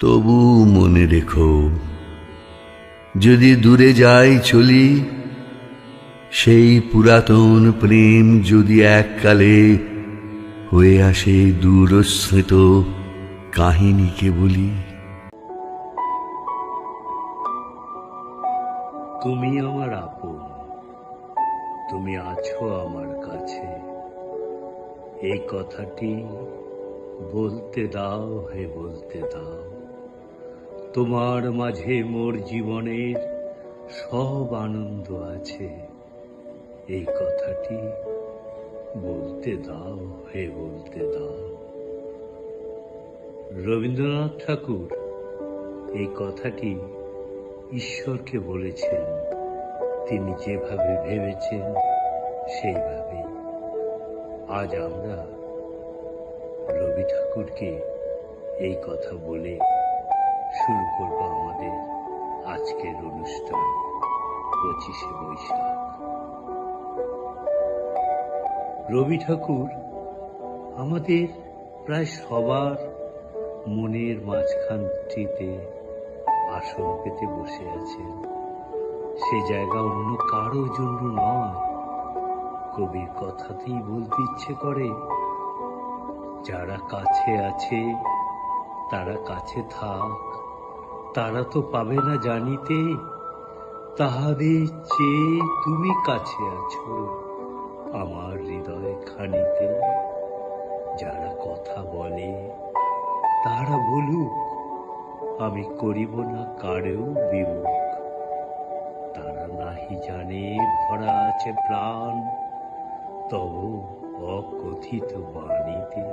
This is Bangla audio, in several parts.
তবু মনে রেখো, যদি দূরে যাই চলি, সেই পুরাতন প্রেম যদি এককালে হয়ে আসে দূরস্মৃত কাহিনীকে বলি। তুমি আমার আপন, তুমি আছো আমার কাছে। এই কথাটি বলতে দাও হে বলতে দাও। তোমার মাঝে মোর জীবনের সব আনন্দ আছে। এই কথাটি বলতে দাও, হে বলতে দাও। রবীন্দ্রনাথ ঠাকুর এই কথাটি ঈশ্বরকে বলেছেন। তিনি যেভাবে ভেবেছেন, সেইভাবে। আজ আমরা রবি ঠাকুরকে এই কথা বলে শুরু করব আমাদের আজকের অনুষ্ঠান পঁচিশে বৈশাখ। রবি ঠাকুর আমাদের প্রায় সবার মনের মাঝখানটিতে আসন পেতে বসে আছেন। সে জায়গা অন্য কারও জন্য নয়। কবির কথাতেই বলতে ইচ্ছে করে, যারা কাছে আছে, তারা কাছে থাক। তারা তো পাবে না জানিতে। তাহাদের চেয়ে তুমি কাছে আছো আমার হৃদয় খানিতে। যারা কথা বলে, তারা বলুক, আমি করিব না কারেও বিমুখ। তারা নাহি জানে, ভরা আছে প্রাণ, তব অকথিত বাণীতে।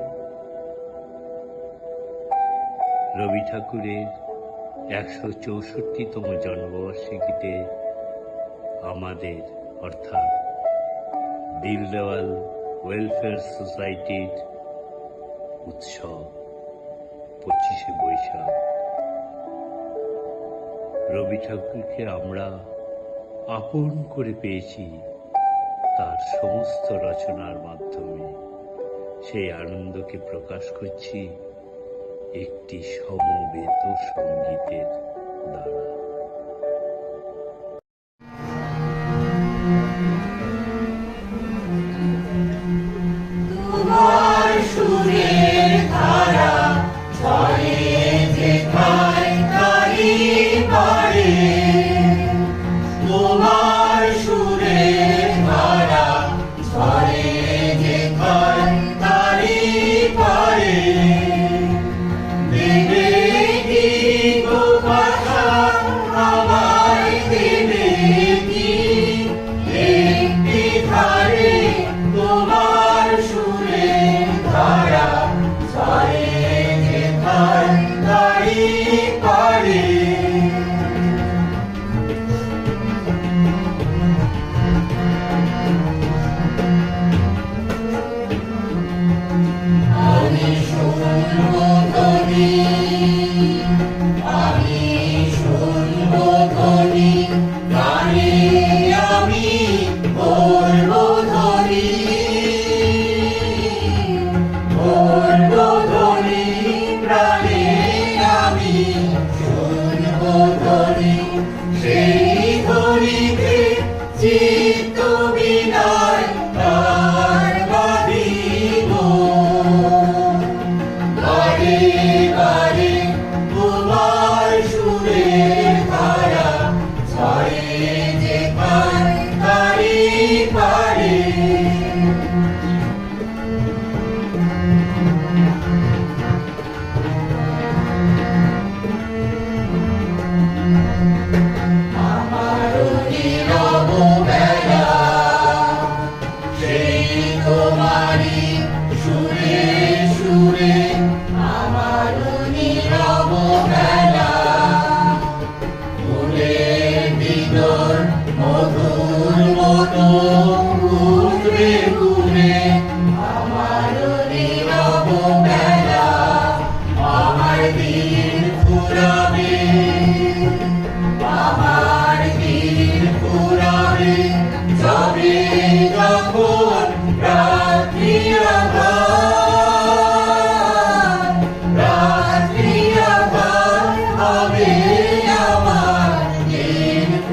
রবি ঠাকুরের একশো চৌষট্টিতম জন্মবার্ষিকীতে আমাদের, অর্থাৎ দিলদেওয়াল ওয়েলফেয়ার সোসাইটির উৎসব পঁচিশে বৈশাখ। রবি ঠাকুরকে আমরা আপন করে পেয়েছি তার সমস্ত রচনার মাধ্যমে। সেই আনন্দকে প্রকাশ করছি একটি সমবেত সঙ্গীতের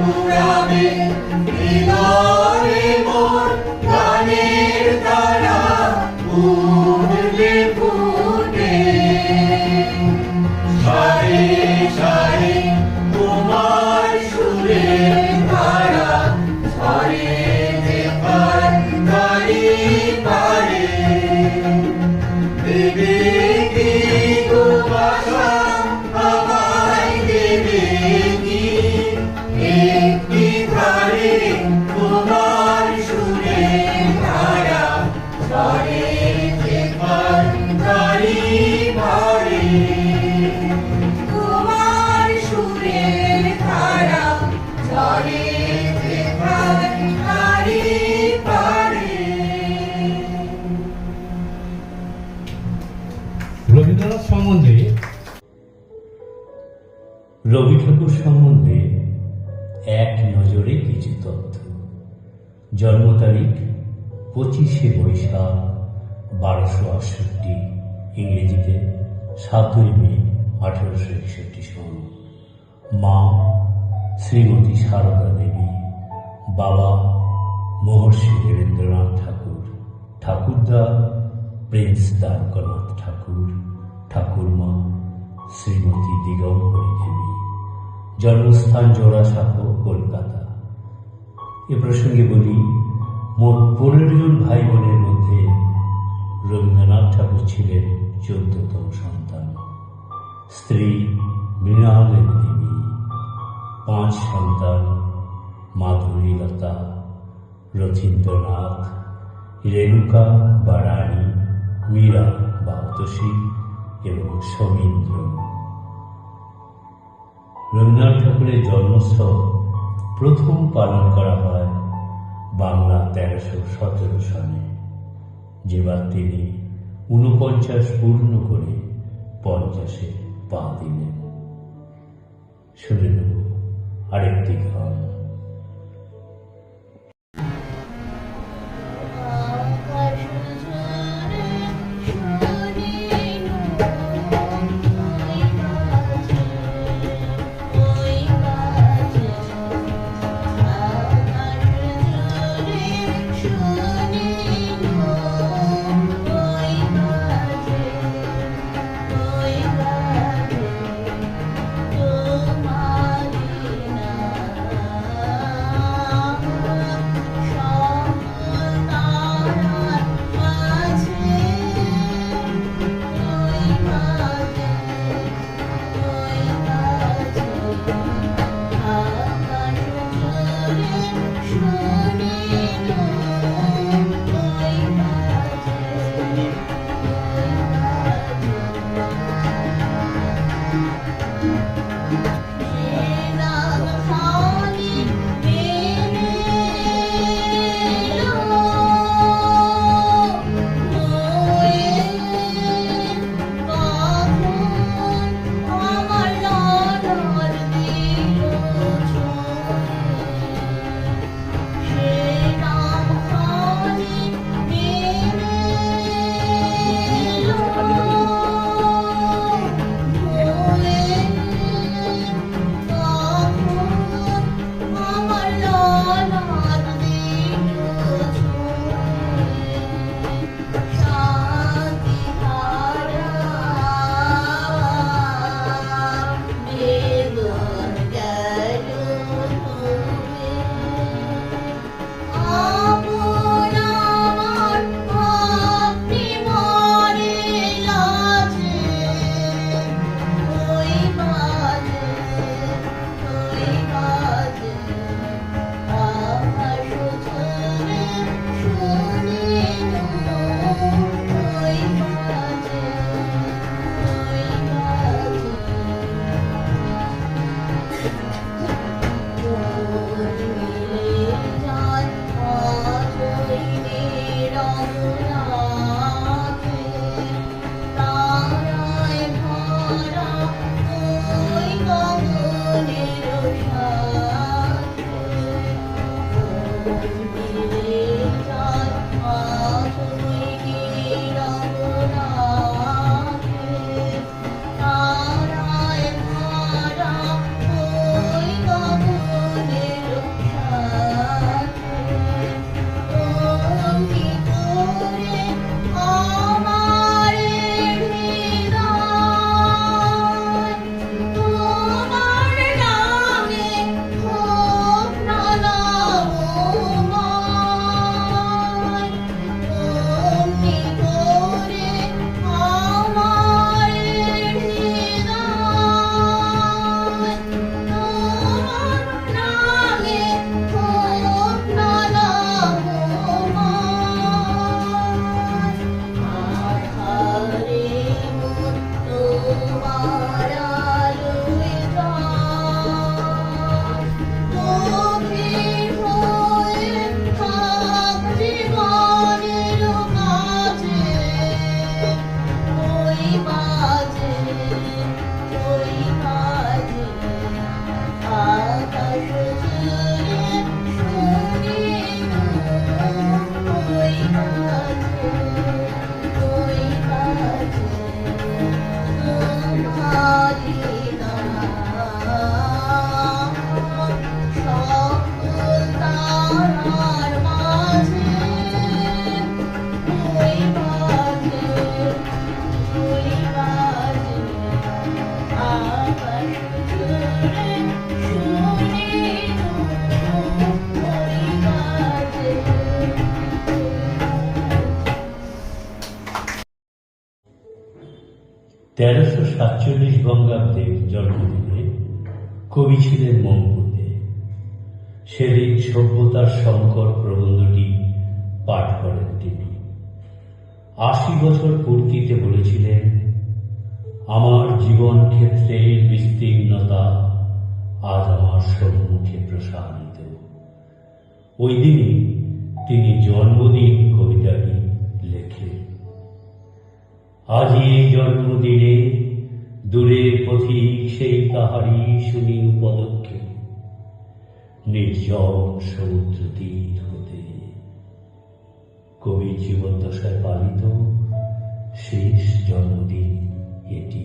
Rami, Elon. রবীন্দ্রনাথ সম্বন্ধে? রবি ঠাকুর সম্বন্ধে এক নজরে কিছু তথ্য। জন্ম তারিখ পঁচিশে বৈশাখ বারোশো আটষট্টি, ইংরেজিতে সাতই মে আঠারোশো একষট্টি সন। মা শ্রীমতী সারদা দেবী, বাবা মহর্ষি দেবেন্দ্রনাথ ঠাকুর, ঠাকুরদা প্রিন্স দ্বারকনাথ ঠাকুর। ঠাকুরমা, শ্রীমতী দিগম্বরী দেবী, জন্মস্থান জোড়াসাঁকো, কলকাতা। এ প্রসঙ্গে বলি, মোট পনেরো জন ভাই বোনের মধ্যে রবীন্দ্রনাথ ঠাকুর ছিলেন চোদ্দতম সন্তান। স্ত্রী মৃণালের দেবী, পাঁচ সন্তান মাধুরী লতা, রথীন্দ্রনাথ, রেণুকা বা রানী মীরা বা অতসী এবং সমীন্দ্র রবীন্দ্রনাথ ঠাকুরের জন্মোৎসব প্রথম পালন করা হয় বাংলা তেরোশো সতেরো সনে, যেবার তিনি ঊনপঞ্চাশ পূর্ণ করে পঞ্চাশে পা দিলেন। শুনে নেব আরেকটি গান। সেদিন সভ্যতার সংকর প্রবন্ধটি পাঠ করেন তিনি। আশি বছর পূর্তিতে বলেছিলেন, আমার জীবন ক্ষেত্রের বিস্তীর্ণতা আজ আমার সম্মুখে প্রসারিত। ওই দিনই তিনি জন্মদিন কবিতাটি লেখেন। আজি এই জন্মদিনে দূরের পথিক সেই তাহারি শুনি উপলক্ষে নির্জন সমুদ্র তীর হতে কবির জীবদ্দশায় পালিত শেষ জন্মদিন এটি।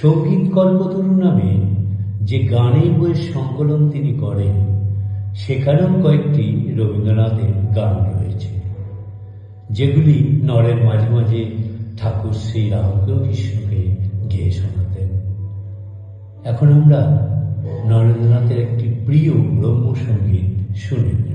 সংগীত কল্পতরু নামে যে গানের বইয়ের সংকলন তিনি করেন, সেখানেও কয়েকটি রবীন্দ্রনাথের গান রয়েছে, যেগুলি নরের মাঝে মাঝে ঠাকুর শ্রী রাহুল কৃষ্ণকে গেয়ে শোনাতেন। এখন আমরা নরেন্দ্রনাথের একটি প্রিয় ব্রহ্মসঙ্গীত শুনে।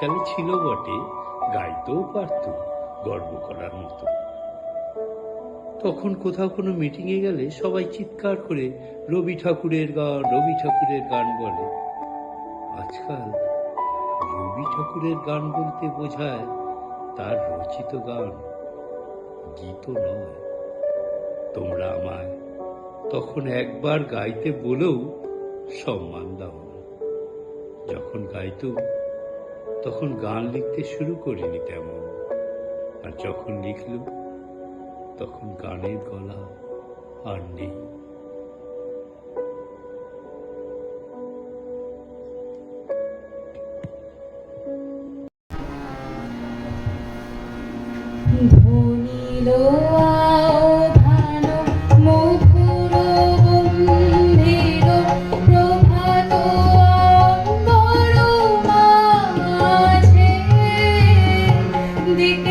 এককালে ছিল বটে, গাইতেও পারত, গর্ব করার মতো। তখন কোথাও কোনো মিটিংয়ে গেলে সবাই চিৎকার করে, রবি ঠাকুরের গান, রবি ঠাকুরের গান বলে। আজকাল রবি ঠাকুরের গান বলতে বোঝায় তার রচিত গান, গীত নয়। তোমরা আমায় তখন একবার গাইতে বলেও সম্মান দাও না। যখন গাইতুম তখন গান লিখতে শুরু করিনি তেমন। আর যখন লিখলুম তখন গানের গলা আর নেই। de